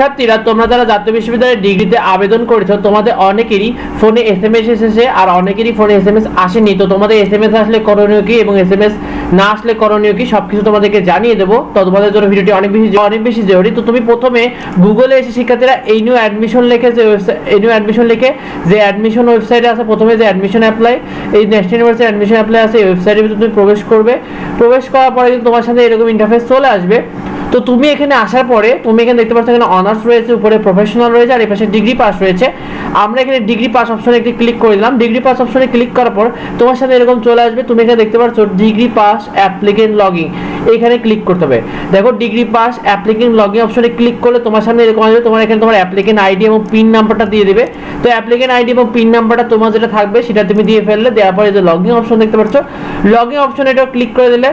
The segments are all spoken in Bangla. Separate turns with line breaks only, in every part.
শিক্ষার্থীরা, তোমরা যারা জাতীয় বিশ্ববিদ্যালয়ের ডিগ্রিতে আবেদন করেছ, তোমাদের অনেকেরই ফোনে এস এম এস এসেছে আর অনেকেরই ফোনে এস এম এস আসেনি। তো তোমাদের এস এম এস আসলে করণীয় কি এবং এস এম এস না আসলে করণীয় কি সবকিছু তোমাদেরকে জানিয়ে দেবো। তো তোমাদের জন্য ভিডিওটি অনেক বেশি অনেক বেশি জরুরি। তো তুমি প্রথমে গুগলে এসে শিক্ষার্থীরা এই নিউ অ্যাডমিশন লিখে যে ওয়েবসাইট এই নিউ অ্যাডমিশন লিখে যে অ্যাডমিশন ওয়েবসাইটে আছে, প্রথমে যে অ্যাডমিশন অ্যাপ্লাই এই ন্যাশনাল ইউনিভার্সিটি অ্যাডমিশন অ্যাপ্লাই আছে, এই ওয়েবসাইটের ভিতরে তুমি প্রবেশ করবে। প্রবেশ করার পরে তোমার সাথে এরকম ইন্টারফেস চলে আসবে। তো তুমি এখানে আসার পরে, তুমি এখানে দেখতে পাচ্ছ এখানে অনার্স রয়েছে, উপরে প্রফেশনাল রয়েছে, আর এপাশে ডিগ্রি পাস রয়েছে। আমরা এখানে ডিগ্রি পাস অপশনে একটি ক্লিক করে দিলাম ডিগ্রি পাস অপশনে ক্লিক করার পর তোমার সাথে এরকম চলে আসবে। তুমি এখানে দেখতে পাচ্ছ ডিগ্রি পাস অ্যাপ্লিকেন্ট লগইন এখানে ক্লিক করতে হবে। দেখো ডিগ্রি পাস অ্যাপ্লিকেন্ট লগইন অপশনে ক্লিক করলে তোমার সামনে এরকম আসবে। তোমার এখানে তোমার অ্যাপ্লিকেন্ট আইডি এবং পিন নাম্বারটা দিয়ে দেবে। তো অ্যাপ্লিকেন্ট আইডি এবং পিন নাম্বারটা তোমার যেটা থাকবে, সেটা তুমি দিয়ে ফেললে। দেওয়ার পরে যে লগইন অপশন দেখতে পাচ্ছ লগইন অপশনে এটা ক্লিক করে দিলে।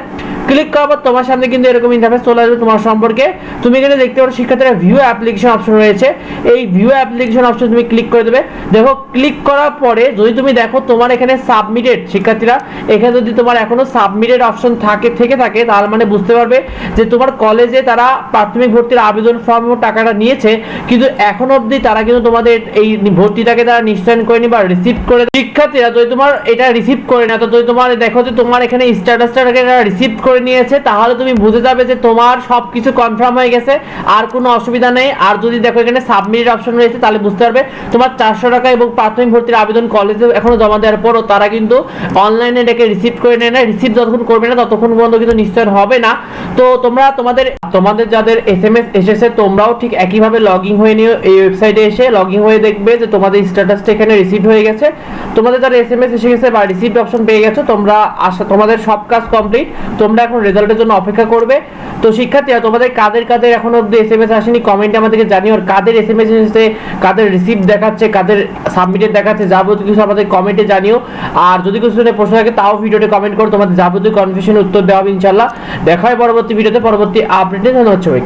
ক্লিক করার পর তোমার সামনে কিন্তু এরকম ইন্টারফেস চলে আসবে তোমার সম্পর্কে। তুমি এখানে দেখতে পাচ্ছ শিক্ষার্থীরা ভিউ অ্যাপ্লিকেশন অপশন রয়েছে। এই ভিউ অ্যাপ্লিকেশন অপশন তুমি ক্লিক করে দেবে। দেখো ক্লিক করার পরে যদি তুমি দেখো তোমার এখানে সাবমিটেড শিক্ষার্থীরা, এখানে যদি তোমার এখনও সাবমিটেড অপশন থাকে, থেকে থাকে, তার মানে বুঝতে পারবে যে তোমার কলেজে তারা প্রাথমিক ভর্তির আবেদন ফর্ম টাকাটা নিয়েছে, কিন্তু এখন অবধি তারা কিন্তু তোমাদের এই ভর্তিটাকে তারা নিশ্চয়ন করেনি বা রিসিভ করে শিক্ষার্থীরা যদি তোমার এটা রিসিভ করে না, তো যদি তোমার দেখো যে তোমার এখানে স্ট্যাটাসটাকে রিসিভ করে নিয়েছে, তাহলে তুমি বুঝে যাবে যে তোমার সব কিছু কনফার্ম হয়ে গেছে, আর কোনো অসুবিধা নেই। আর যদি দেখো এখানে সাবমিটেড অপশন রয়েছে, তাহলে বুঝতে পারবে তোমার চারশো টাকা এবং প্রাথমিক ভর্তির আবেদন কলেজে এখনও জমা দেওয়ার পরও তারা কিন্তু অনলাইনে এটাকে রিসিভ করে নেয় না। রিসিভ যতক্ষণ করবে না, ততক্ষণ পর্যন্ত কিন্তু নিশ্চয় হবে না। তো তোমরা তোমাদের তোমাদের যাদের এস এম এস এসেছে, তোমরাও ঠিক একইভাবে লগ ইন হয়ে নিও এই ওয়েবসাইটে এসে। লগ ইন হয়ে দেখবে যে তোমাদের স্ট্যাটাসটা এখানে রিসিভ হয়ে গেছে। তোমাদের যারা এস এম এস এসে গেছে বা রিসিভ অপশন পেয়ে গেছো, তোমরা আশা, তোমাদের সব কাজ কমপ্লিট তোমরা এখন রেজাল্টের জন্য অপেক্ষা করবে। তো শিক্ষার্থীরা, তোমাদের কাদের কাদের এখন অব্দি এস এম এস আসেনি কমেন্টে আমাদেরকে জানিও। আর কাদের এস এম এস এসেছে, কাদের রিসিভ দেখাচ্ছে, কাদের সাবমিটেড দেখাচ্ছে, যাবতীয় কিছু আমাদের কমেন্টে জানিও। আর যদি কিছু শুনে প্রশ্ন থাকে, তাও ভিডিওতে কমেন্ট করো। তোমাদের যাবতীয় কনফিউশনের উত্তর দেওয়া হবে ইনশাল্লাহ দেখা হয় পরবর্তী ভিডিওতে পরবর্তী আপডেটে ধন্যবাদ সবাইকে।